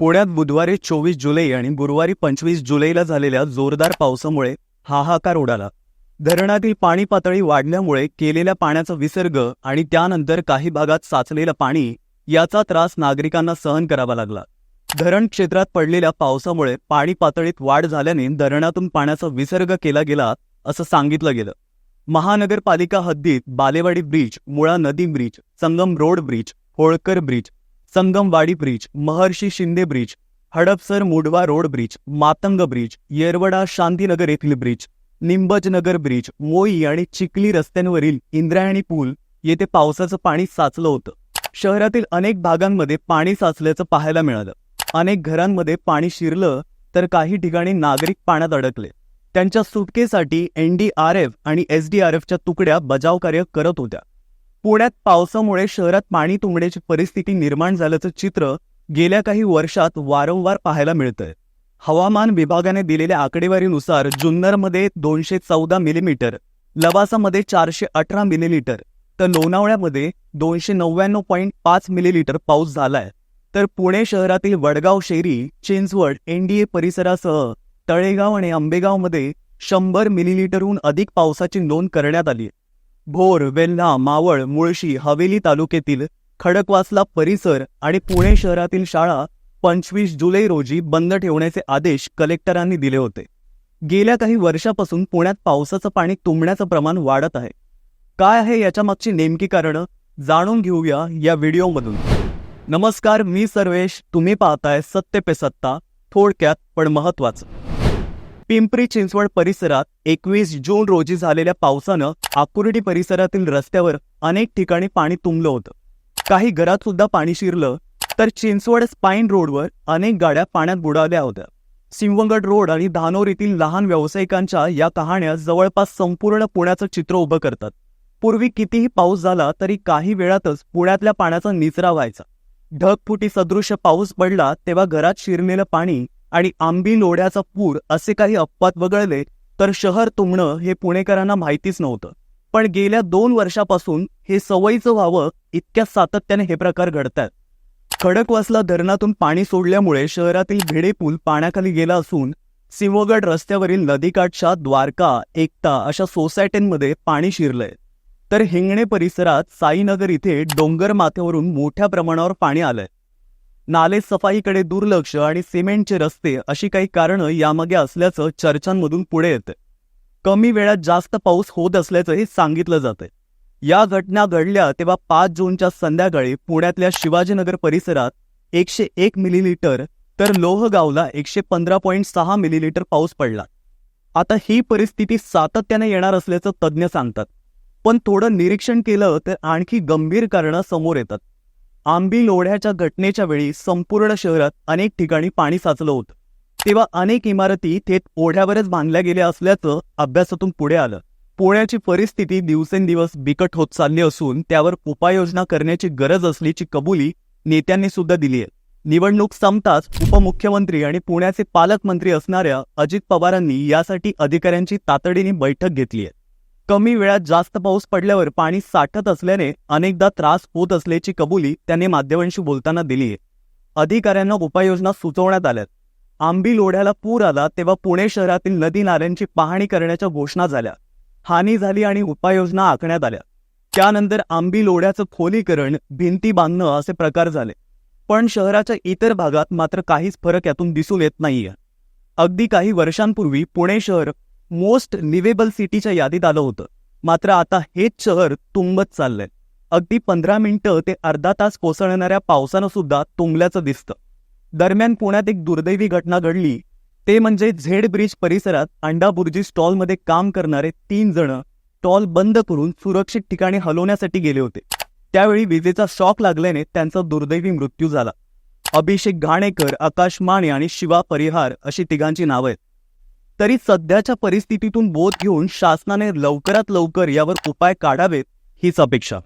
पुण्यात बुधवारी चोवीस जुलै आणि गुरुवारी पंचवीस जुलैला झालेल्या जोरदार पावसामुळे हाहाकार उडाला. धरणातील पाणी पातळी वाढल्यामुळे केलेल्या पाण्याचा विसर्ग आणि त्यानंतर काही भागात साचलेलं पाणी याचा त्रास नागरिकांना सहन करावा लागला. धरण क्षेत्रात पडलेल्या पावसामुळे पाणी पातळीत वाढ झाल्याने धरणातून पाण्याचा विसर्ग केला गेला असं सांगितलं गेलं. महानगरपालिका हद्दीत बालेवाडी ब्रिज मुळा नदी bridge Sangam road bridge Holkar bridge Sangamwadi bridge Maharshi Shinde bridge Hadapsar Mundhwa road bridge Matang bridge Yerwada Shantinagar येथील ब्रिज निंबजनगर ब्रिज मोई आणि चिखली रस्त्यांवरील इंद्रायणी पूल येथे पावसाचं पाणी साचलं होतं. शहरातील अनेक भागांमध्ये पाणी साचल्याचं पाहायला मिळालं. अनेक घरांमध्ये पाणी शिरलं तर काही ठिकाणी नागरिक पाण्यात अडकले. त्यांच्या सुटकेसाठी एनडीआरएफ आणि एसडीआरएफच्या तुकड्या बचावकार्य करत होत्या. पुण्यात पावसामुळे शहरात पाणी तुंबण्याची परिस्थिती निर्माण झाल्याचं चित्र गेल्या काही वर्षात वारंवार पाहायला मिळतंय. हवामान विभागाने दिलेल्या आकडेवारीनुसार जुन्नरमध्ये दोनशे चौदा मिलीमीटर लवासामध्ये चारशे अठरा मिलीलीटर तर लोणावळ्यामध्ये दोनशे नव्याण्णव पॉईंट पाच मिलीलीटर पाऊस झालाय. तर पुणे शहरातील वडगाव शेरी चिंचवड एनडीए परिसरासह तळेगाव आणि आंबेगावमध्ये शंभर मिलीलीटरहून अधिक पावसाची नोंद करण्यात आली भोर वेल्हा मावळ मुळशी हवेली तालुक्यातील खडकवासला परिसर आणि पुणे शहरातील शाळा पंचवीस जुलै रोजी बंद ठेवण्याचे आदेश कलेक्टरांनी दिले होते. गेल्या काही वर्षापासून पुण्यात पावसाचं पाणी तुंबण्याचं प्रमाण वाढत आहे. काय आहे याच्या मागची नेमकी कारणं? जाणून घेऊया या व्हिडिओमधून. नमस्कार मी सर्वेश. तुम्ही पाहताय सत्य पे सत्ता. थोडक्यात पण महत्वाचं पिंपरी चिंचवड परिसरात एकवीस जून रोजी झालेल्या पावसानं आकुर्डी परिसरातील रस्त्यावर अनेक ठिकाणी पाणी तुंबलं होतं. काही घरात सुद्धा पाणी शिरलं तर चिंचवड स्पाईन रोडवर अनेक गाड्या पाण्यात बुडाल्या होत्या. सिंहगड रोड आणि धानोर येथील लहान व्यावसायिकांच्या या कहाण्या जवळपास संपूर्ण पुण्याचं चित्र उभं करतात. पूर्वी कितीही पाऊस झाला तरी काही वेळातच पुण्यातल्या पाण्याचा निचरा व्हायचा. ढगफुटी सदृश्य पाऊस पडला तेव्हा घरात शिरलेलं पाणी आणि आंबी लोढ्याचा पूर असे काही अपवाद वगळले तर शहर तुंबणं हे पुणेकरांना माहितीच नव्हतं. पण गेल्या दोन वर्षापासून हे सवयीचं व्हावं इतक्या सातत्याने हे प्रकार घडतात. खडकवासला धरणातून पाणी सोडल्यामुळे शहरातील भिडे पूल पाण्याखाली गेला असून सिंहगड रस्त्यावरील नदीकाठच्या द्वारका एकता अशा सोसायट्यांमध्ये पाणी शिरलंय. तर हिंगणे परिसरात साईनगर इथे डोंगर माथ्यावरून मोठ्या प्रमाणावर पाणी आलंय. नाले सफाईकडे दुर्लक्ष आणि सिमेंटचे रस्ते अशी काही कारणं यामागे असल्याचं चर्चांमधून पुढे येतं. कमी वेळात जास्त पाऊस होत असल्याचं हे सांगितलं जातं. या घटना घडल्या तेव्हा पाच जूनच्या संध्याकाळी पुण्यातल्या शिवाजीनगर परिसरात एकशे एक मिलीलीटर तर लोहगावला एकशे पंधरा पॉईंट सहा मिलीलीटर पाऊस पडला. आता ही परिस्थिती सातत्याने येणार असल्याचं तज्ज्ञ सांगतात. पण थोडं निरीक्षण केलं तर आणखी गंभीर कारणं समोर येतात. आंबी ओढ्याच्या घटनेच्या वेळी संपूर्ण शहरात अनेक ठिकाणी पाणी साचलं होतं. तेव्हा अनेक इमारती थेट ओढ्यावरच बांधल्या गेल्या असल्याचं अभ्यासातून पुढे आलं. पुण्याची परिस्थिती दिवसेंदिवस बिकट होत चालली असून त्यावर उपाययोजना करण्याची गरज असल्याची कबुली नेत्यांनी सुद्धा दिली आहे निवडणूक संपताच उपमुख्यमंत्री आणि पुण्याचे पालकमंत्री असणाऱ्या अजित पवारांनी यासाठी अधिकाऱ्यांची तातडीने बैठक घेतली आहे कमी वेळात जास्त पाऊस पडल्यावर पाणी साठत असल्याने अनेकदा त्रास होत असल्याची कबुली त्यांनी माध्यमांशी बोलताना दिली आहे. अधिकाऱ्यांना उपाययोजना सुचवण्यात आल्यात आंबी लोढ्याला पूर आला तेव्हा पुणे शहरातील नदी नाल्यांची पाहणी करण्याच्या घोषणा झाल्या. हानी झाली आणि उपाययोजना आखण्यात आल्या. त्यानंतर आंबी लोढ्याचं खोलीकरण भिंती बांधणं असे प्रकार झाले. पण शहराच्या इतर भागात मात्र काहीच फरक यातून दिसून येत नाहीये. अगदी काही वर्षांपूर्वी पुणे शहर मोस्ट लिव्हेबल सिटीच्या यादीत आलं होतं. मात्र आता हेच शहर तुंबत चाललंय. अगदी पंधरा मिनिटं ते अर्धा तास कोसळणाऱ्या पावसानं सुद्धा तुंबल्याचं दिसतं. दरम्यान पुण्यात एक दुर्दैवी घटना घडली. ते म्हणजे झेड ब्रिज परिसरात अंडाबुर्जी स्टॉलमध्ये काम करणारे तीन जण स्टॉल बंद करून सुरक्षित ठिकाणी हलवण्यासाठी गेले होते. त्यावेळी विजेचा शॉक लागल्याने त्यांचा दुर्दैवी मृत्यू झाला. अभिषेक घाणेकर आकाश माने आणि शिवा परिहार अशी तिघांची नावं आहेत. तरी सध्याच्या परिस्थितीतून बोध घेऊन शासनाने लवकरात लवकर यावर उपाय काढावेत हीच अपेक्षा.